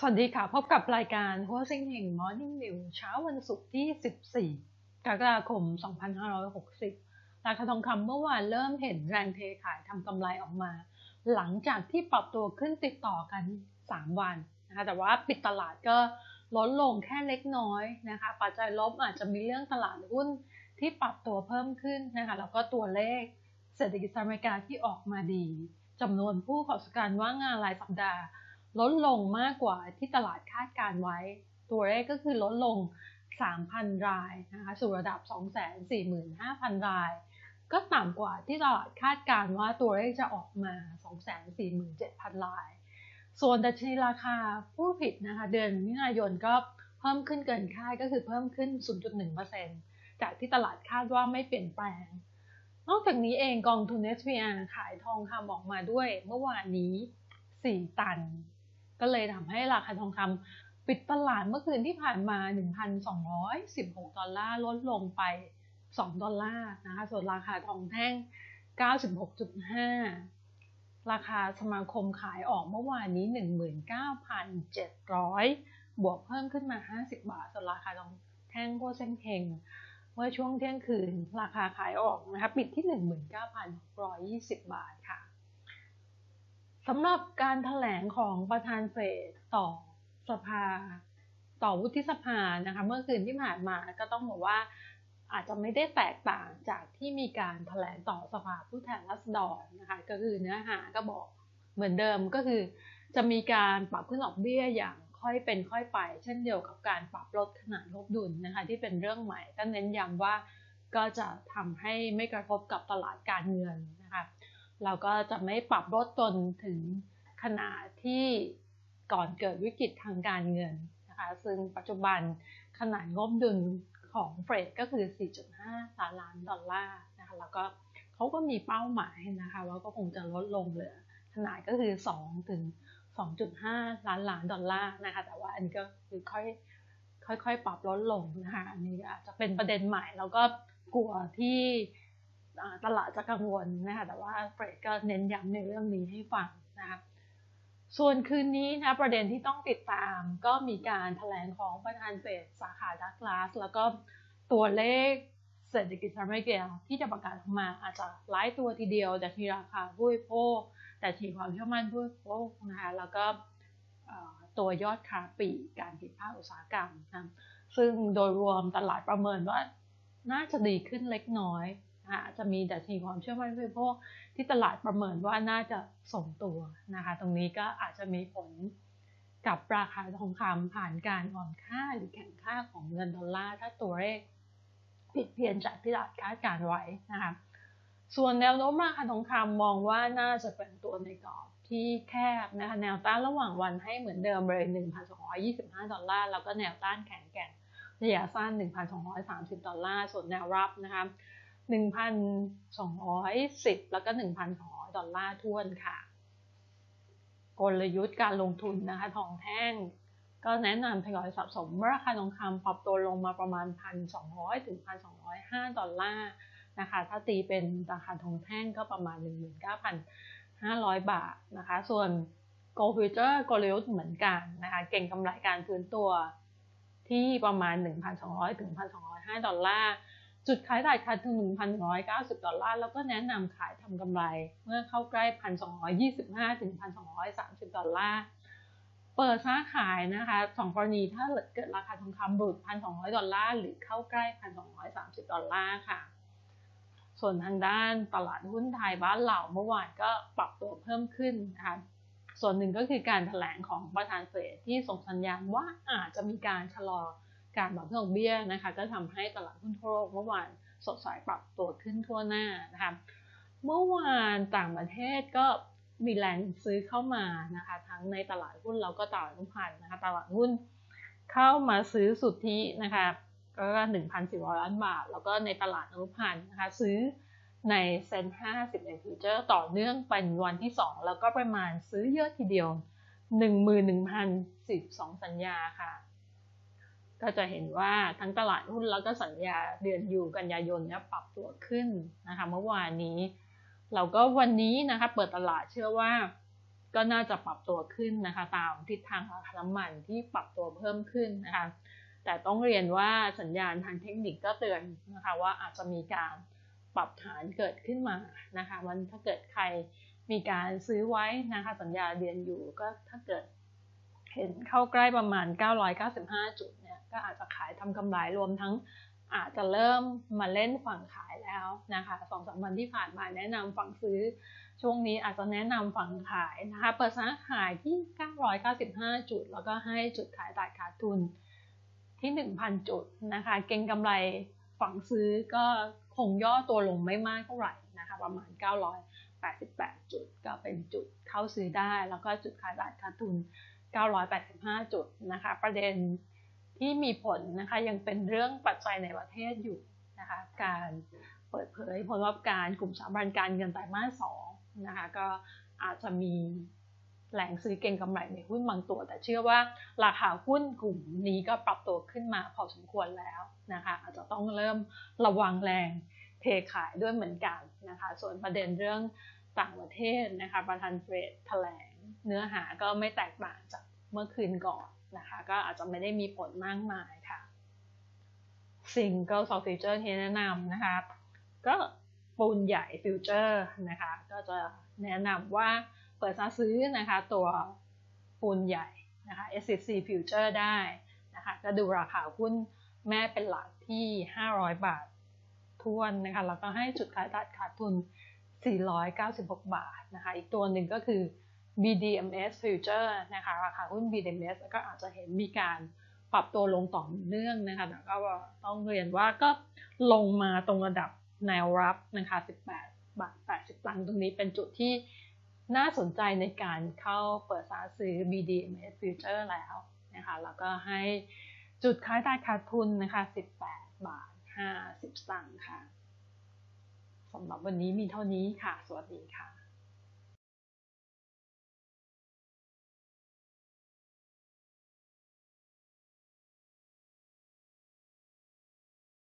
สวัสดีค่ะ พบกับรายการหัวเซ็งเฮงมอร์นิ่งนิวเช้าวันศุกร์ที่ 14 กรกฎาคม 2560 ราคาทองคำเมื่อวานเริ่มเห็นแรงเทขายทำกำไรออกมา หลังจากที่ปรับตัวขึ้นติดต่อกัน 3 วันนะคะแต่ว่าปิดตลาดก็ลดลงแค่เล็กน้อยนะคะ ปัจจัยลบอาจจะมีเรื่องตลาดหุ้นที่ปรับตัวเพิ่มขึ้นนะคะแล้วก็ตัวเลขเศรษฐกิจสหรัฐอเมริกาที่ออกมาดีจำนวนผู้ขอสการว่างงานรายสัปดาห์ ลดลงมากกว่าที่ตลาดคาดการไว้ ตัวเลขก็คือลดลง 3,000 รายนะคะสู่ระดับ 245,000 ราย ก็ต่ำกว่าที่ตลาดคาดการว่าตัวเลขจะออกมา 247,000 ราย ส่วนดัชนีราคาผู้ผิดนะคะเดือนมิถุนายนก็เพิ่มขึ้นเกินคาดก็คือเพิ่มขึ้น 0.1%จากที่ตลาดคาดว่าไม่เปลี่ยนแปลง นอกจากนี้เองกองทุน SPR ขายทองคำออกมาด้วยเมื่อวานนี้ 4 ตัน ก็เลยทำให้ราคาทองคำปิดตลาดเมื่อคืนที่ผ่านมา 1,216 ดอลลาร์ลดลงไป 2 ดอลลาร์นะคะ ส่วนราคาทองแท่ง 96.5 ราคาสมาคมขายออกเมื่อวานนี้ 19,700 บวกเพิ่มขึ้นมา 50 บาท ส่วนราคาทองแท่งโพเซนเทงเมื่อช่วงเที่ยงคืน ราคาขายออกนะคะปิดที่ 19,620 บาทค่ะ สำหรับการถแถลงของประธานเฟดต่อสภา ต่อวุฒิสภานะคะเมื่อคืนที่ผ่านมาก็ต้องบอกว่าอาจจะไม่ได้แตกต่างจากที่มีการถแถลงต่อสภาผู้แทนราษฎรนะคะก็คือเนื้อหาก็บอกเหมือนเดิมก็คือ จะมีการปรับขึ้นดอกเบี้ยอย่างค่อยเป็นค่อยไป เช่นเดียวกับการปรับลดขนาดงบดุลนะคะที่เป็นเรื่องใหม่ก็เน้นย้ำว่าก็จะทำให้ไม่กระทบกับตลาดการเงิน เราก็จะไม่ปรับลดจนถึงขนาดที่ก่อนเกิดวิกฤตทางการเงินนะคะซึ่งปัจจุบันขนาดงบดุลของเฟดก็คือ 4.5 ล้านล้านดอลลาร์นะคะแล้วก็เขาก็มีเป้าหมายนะคะว่าก็คงจะลดลงเหลือขนาดก็คือ 2 ถึง 2.5 ล้านล้านดอลลาร์นะคะแต่ว่าอันนี้ก็คือค่อยค่อยๆ ปรับลดลงนะคะอันนี้อาจจะเป็นประเด็นใหม่แล้วก็กลัวที่ ตลาดจะกังวลนะคะแต่ว่าเฟรดก็เน้นย้ำในเรื่องนี้ให้ฟังนะคะส่วนคืนนี้นะประเด็นที่ต้องติดตามก็มีการถแถลงของประธานเฟดสาขาดักลาสแล้วก็ตัวเลขเศรษฐกิจสหรัฐอเมริกาที่จะประกาศออกมาอาจจะหลายตัวทีเดียว แต่ทีราคาผู้บริโภคแต่ทีความเชื่อมั่นผู้บริโภคนะคะแล้วก็ตัวยอดค้าปีการผลิตภาคอุตสาหกรรมนะซึ่งโดยรวมตลาดประเมินว่าน่าจะดีขึ้นเล็กน้อย คะจะมีดัชนีความเชื่อมั่นผู้บริโภคที่ตลาดประเมินว่าน่าจะส่งตัวนะคะ ตรงนี้ก็อาจจะมีผลกับราคาทองคำผ่านการอ่อนค่าหรือแข็งค่าของเงินดอลลาร์ถ้าตัวเลขผิดเพี้ยนจากที่ตลาดคาดการไว้นะคะส่วนแนวโน้มราคาทองคำมองว่าน่าจะเป็นตัวในกรอบที่แคบนะคะแนวต้านระหว่างวันให้เหมือนเดิมเลย1,225 ดอลลาร์ แล้วก็แนวต้านแข็งแกร่งระยะสั้น 1,230 ดอลลาร์ ส่วนแนวรับนะคะ 1,210 แล้วก็ 1,200 ดอลลาร์ทวนค่ะ กลยุทธ์การลงทุนนะคะ ทองแท่ง ก็แนะนำทยอยสะสมราคาทองคำปรับตัวลงมาประมาณ 1,200 ถึง 1,205 ดอลลาร์นะคะ ถ้าตีเป็นราคาทองแท่งก็ประมาณ 19,500 บาทนะคะ ส่วน Gold Future กลยุทธ์เหมือนกันนะคะ เก่งกำไรการฟื้นตัวที่ประมาณ 1,200 ถึง 1,205 ดอลลาร์ จุดขายตลาดขาดถึง1,190 ดอลลาร์ แล้วก็แนะนำขายทำกำไร เมื่อเข้าใกล้ 1,225 ถึง 1,230 ดอลลาร์ เปิดค้าขายนะคะสองกรณีถ้าเกิดราคาทองคำหลุด 1,200 ดอลลาร์ หรือเข้าใกล้ 1,230 ดอลลาร์ค่ะ ส่วนทางด้านตลาดหุ้นไทยบ้านเหล่าเมื่อวานก็ปรับตัวเพิ่มขึ้นนะคะส่วนหนึ่งก็คือการถแถลงของประธานเฟดที่ส่งสัญญาณว่าอาจจะมีการชะลอ การปรับดอกเบี้ยนะคะก็ทำให้ตลาดหุ้นทั่วโลกเมื่อวานสดใสปรับตัวขึ้นทั่วหน้านะคะเมื่อวานต่างประเทศก็มีแรงซื้อเข้ามานะคะทั้งในตลาดหุ้นแล้วก็ตลาดหุ้นพันนะคะตลาดหุ้นเข้ามาซื้อสุทธินะคะก็หนึ่งพันสี่ร้อยล้านบาท แล้วก็ในตลาดอนุพันธ์นะคะซื้อในเซ็นห้าสิบเอ็ดฟิวเจอร์ต่อเนื่องเป็นวันที่สองแล้วก็ประมาณซื้อเยอะทีเดียวหนึ่งมือหนึ่งพันสิบสองสัญญาค่ะ ก็จะเห็นว่าทั้งตลาดหุ้นแล้วก็สัญญาเดือนอยู่กันยายนเนี่ยปรับตัวขึ้นนะคะเมื่อวานนี้ เราก็วันนี้นะคะเปิดตลาดเชื่อว่า ก็น่าจะปรับตัวขึ้นนะคะ ตามทิศทางราคาน้ำมันที่ปรับตัวเพิ่มขึ้นนะคะแต่ต้องเรียนว่าสัญญาณทางเทคนิคก็เตือนนะคะว่าอาจจะมีการปรับฐานเกิดขึ้นมานะคะมันถ้าเกิดใครมีการซื้อไว้นะคะสัญญาเรียนอยู่ก็ถ้าเกิดเห็นเข้าใกล้ประมาณ 995 จุดเนี่ย ก็อาจจะขายทำกำไรรวมทั้งอาจจะเริ่มมาเล่นฝั่งขายแล้วนะคะสองสามวันที่ผ่านมาแนะนำฝั่งซื้อ ช่วงนี้อาจจะแนะนำฝั่งขายนะคะเปิดสาขายที่ 995 จุด แล้วก็ให้จุดขายตัดขาดทุนที่ 1,000 จุดนะคะ เก็งกำไรฝั่งซื้อก็คงย่อตัวลงไม่มากเท่าไหร่นะคะ ประมาณ 988 จุด ก็เป็นจุดเข้าซื้อได้ แล้วก็จุดขายตัดขาดทุน 985 จุดนะคะ ประเด็น ที่มีผลนะคะยังเป็นเรื่องปัจจัยในประเทศอยู่นะคะการเปิดเผยผลประกอบการกลุ่มสถาบันการเงินไตรมาสสองนะคะก็อาจจะมีแหล่งซื้อเก็งกำไรในหุ้นบางตัว แต่เชื่อว่าราคาหุ้นกลุ่มนี้ก็ปรับตัวขึ้นมาพอสมควรแล้วนะคะอาจจะต้องเริ่มระวังแรงเทขายด้วยเหมือนกันนะคะส่วนประเด็นเรื่องต่างประเทศนะคะประธานเฟดแถลงเนื้อหาก็ไม่แตกต่างจากเมื่อคืนก่อน นะคะ ก็อาจจะไม่ได้มีผลมากมายค่ะสิ่งก็สองฟิวเจอร์ที่แนะนำนะคะ ก็ปูนใหญ่ฟิวเจอร์นะคะ ก็จะแนะนำว่าเปิดซื้อนะคะตัวปูนใหญ่นะคะ SCC Future ได้นะคะก็ดูราคาหุ้นแม่เป็นหลักที่ 500 บาททวนนะคะแล้วก็ให้จุดขายตัดขาดทุน 496 บาทนะคะ อีกตัวหนึ่งก็คือ BDMs Future นะคะราคาหุ้น BDMs ก็อาจจะเห็นมีการปรับตัวลงต่อเนื่องนะคะแต่ก็ต้องเรียนว่าก็ลงมาตรงระดับแนวรับนะคะ 18 บาท 80ตังค์ตรงนี้เป็นจุดที่น่าสนใจในการเข้าเปิดสาซื้อ BDMs Future แล้วนะคะ แล้วก็ให้จุดขายตายขาดทุนนะคะ 18 บาท 50ตังค์ค่ะสำหรับวันนี้มีเท่านี้ค่ะ สวัสดีค่ะ